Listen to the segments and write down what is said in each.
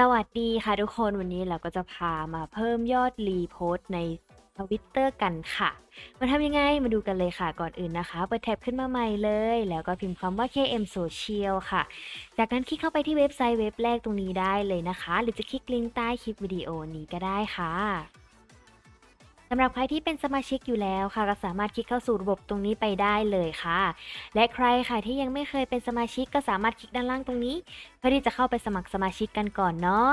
สวัสดีค่ะทุกคนวันนี้เราก็จะพามาเพิ่มยอดรีโพสต์ใน Twitter กันค่ะ มาทำยังไงมาดูกันเลยค่ะก่อนอื่นนะคะ เปิดแท็บขึ้นมาใหม่เลย แล้วก็พิมพ์คำว่า KM Social ค่ะ จากนั้นคลิกเข้าไปที่เว็บไซต์เว็บแรกตรงนี้ได้เลยนะคะ หรือจะคลิกลิงก์ใต้คลิปวิดีโอนี้ก็ได้ค่ะ สำหรับใครที่เป็นสมาชิกอยู่แล้วค่ะก็สามารถคลิกเข้าสู่ระบบตรงนี้ไปได้เลยค่ะ และใครค่ะที่ยังไม่เคยเป็นสมาชิกก็สามารถคลิกด้านล่างตรงนี้ เพื่อที่จะเข้าไปสมัครสมาชิกกันก่อนเนาะ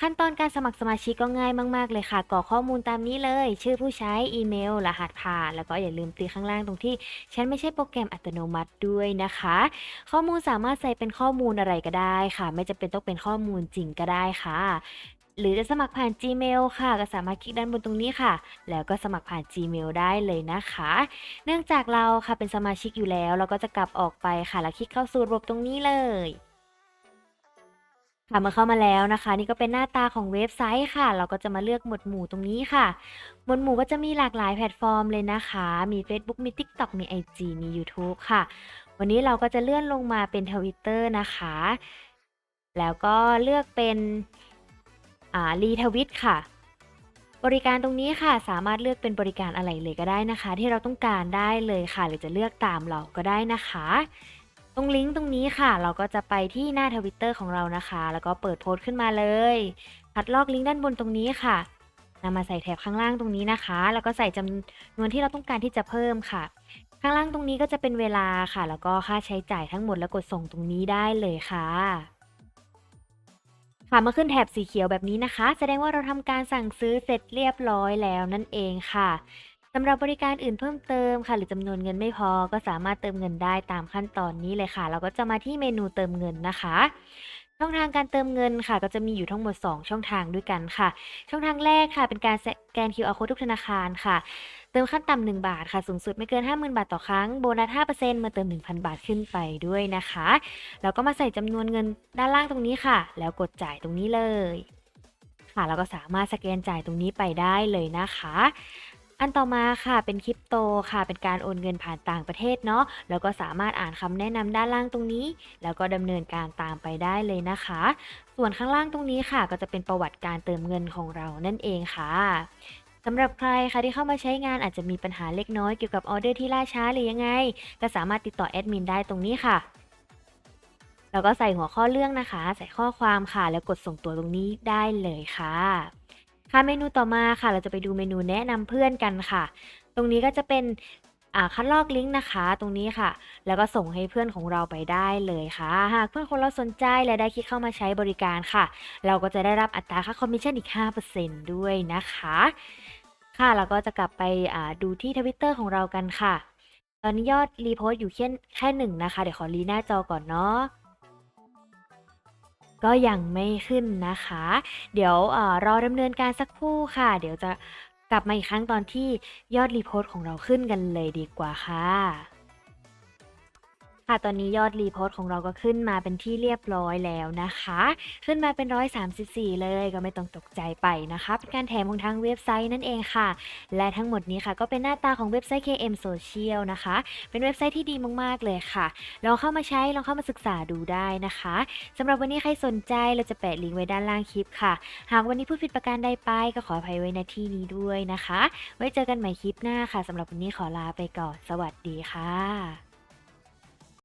ขั้นตอนการสมัครสมาชิกก็ง่ายมาก ๆ เลยค่ะกรอกข้อมูลตามนี้เลย ชื่อผู้ใช้อีเมล รหัสผ่าน แล้วก็อย่าลืมตีข้างล่างตรงที่ ฉันไม่ใช่โปรแกรมอัตโนมัติด้วยนะคะ ข้อมูลสามารถใส่เป็นข้อมูลอะไรก็ได้ค่ะ ไม่จำเป็นต้องเป็นข้อมูลจริงก็ได้ค่ะ หรือจะสมัครผ่าน Gmail ค่ะ ก็สามารถคลิกด้านบนตรงนี้ค่ะ แล้วก็สมัครผ่าน Gmail ได้เลยนะคะ เนื่องจากเราค่ะเป็นสมาชิกอยู่แล้ว เราก็จะกลับออกไปค่ะ แล้วคลิกเข้าสู่ระบบตรงนี้เลยค่ะเมื่อเข้ามาแล้วนะคะ นี่ก็เป็นหน้าตาของเว็บไซต์ค่ะ เราก็จะมาเลือกหมวดหมู่ตรงนี้ค่ะ หมวดหมู่ก็จะมีหลากหลายแพลตฟอร์มเลยนะคะ มี Facebook มี TikTok มี IG มี YouTube ค่ะ วันนี้เราก็จะเลื่อนลงมาเป็น Twitter นะคะ แล้วก็เลือกเป็น รีทวิตค่ะ บริการตรงนี้ค่ะ สามารถเลือกเป็นบริการอะไรเลยก็ได้นะคะ ที่เราต้องการได้เลยค่ะ หรือจะเลือกตามเราก็ได้นะคะ ตรงลิงก์ตรงนี้ค่ะ เราก็จะไปที่หน้าทวิตเตอร์ของเรานะคะ แล้วก็เปิดโพสต์ขึ้นมาเลยคัดลอกลิงก์ด้านบนตรงนี้ค่ะนำมาใส่แถบข้างล่างตรงนี้นะคะ แล้วก็ใส่จำนวนที่เราต้องการที่จะเพิ่มค่ะ ข้างล่างตรงนี้ก็จะเป็นเวลาค่ะ แล้วก็ค่าใช้จ่ายทั้งหมดแล้วกดส่งตรงนี้ได้เลยค่ะ ค่ะมาขึ้นแถบสีเขียวแบบนี้นะคะ แสดงว่าเราทำการสั่งซื้อเสร็จเรียบร้อยแล้วนั่นเองค่ะสำหรับบริการอื่นเพิ่มเติมค่ะ หรือจำนวนเงินไม่พอก็สามารถเติมเงินได้ตามขั้นตอนนี้เลยค่ะ เราก็จะมาที่เมนูเติมเงินนะคะ ช่องทางการเติมเงินค่ะ ก็จะมีอยู่ทั้งหมด 2 ช่องทางด้วยกันค่ะ ช่องทางแรกค่ะ เป็นการสแกน QR code ทุกธนาคารค่ะ เติมขั้นต่ำ1บาทค่ะ สูงสุดไม่เกิน 50,000 บาทต่อครั้ง โบนัส 5%เมื่อเติม 1,000 บาทขึ้นไปด้วยนะคะ แล้วก็มาใส่จำนวนเงินด้านล่างตรงนี้ค่ะ แล้วกดจ่ายตรงนี้เลย ค่ะ แล้วก็สามารถสแกนจ่ายตรงนี้ไปได้เลยนะคะ อันต่อมาค่ะเป็นคริปโตค่ะ เป็นการโอนเงินผ่านต่างประเทศเนาะแล้วก็สามารถอ่านคำแนะนำด้านล่างตรงนี้ แล้วก็ดำเนินการตามไปได้เลยนะคะ ส่วนข้างล่างตรงนี้ค่ะ ก็จะเป็นประวัติการเติมเงินของเรานั่นเองค่ะสำหรับใครค่ะที่เข้ามาใช้งานอาจจะมีปัญหาเล็กน้อยเกี่ยวกับออเดอร์ที่ล่าช้าหรือยังไง ก็สามารถติดต่อแอดมินได้ตรงนี้ค่ะแล้วก็ใส่หัวข้อเรื่องนะคะ ใส่ข้อความค่ะ แล้วกดส่งตัวตรงนี้ได้เลยค่ะ ค่ะเมนูต่อมาค่ะ เราจะไปดูเมนูแนะนำเพื่อนกันค่ะ ตรงนี้ก็จะเป็นคัดลอกลิงก์นะคะ ตรงนี้ค่ะ แล้วก็ส่งให้เพื่อนของเราไปได้เลยค่ะ หากเพื่อนของเราสนใจและได้คลิกเข้ามาใช้บริการค่ะ เราก็จะได้รับอัตราค่าคอมมิชชั่นอีก 5%ด้วยนะคะ ค่ะเราก็จะกลับไปดูที่ทวิตเตอร์ของเรากันค่ะ ตอนนี้ยอดรีโพสต์อยู่แค่แค่หนึ่งนะคะ เดี๋ยวขอรีหน้าจอก่อนเนาะ ก็ยังไม่ขึ้นนะคะ เดี๋ยวอรอดำเนินการสักครู่ค่ะ เดี๋ยวจะกลับมาอีกครั้งตอนที่ยอดรีโพสต์ของเราขึ้นกันเลยดีกว่าค่ะ ค่ะ ตอนนี้ยอดรีโพสต์ของเราก็ขึ้นมาเป็นที่เรียบร้อยแล้วนะคะ ขึ้นมาเป็น 134 เลยก็ไม่ต้องตกใจไปนะคะเป็นการแถมของทางเว็บไซต์นั่นเองค่ะ และทั้งหมดนี้ค่ะ ก็เป็นหน้าตาของเว็บไซต์ KM Social นะคะ เป็นเว็บไซต์ที่ดีมากๆเลยค่ะ ลองเข้ามาใช้ ลองเข้ามาศึกษาดูได้นะคะสำหรับวันนี้ใครสนใจเราจะแปะลิงก์ไว้ด้านล่างคลิปค่ะ หากวันนี้พูดผิดประการใดไปก็ขออภัยไว้ในที่นี้ด้วยนะคะ ไว้เจอกันใหม่คลิปหน้าค่ะสำหรับวันนี้ขอลาไปก่อน สวัสดีค่ะ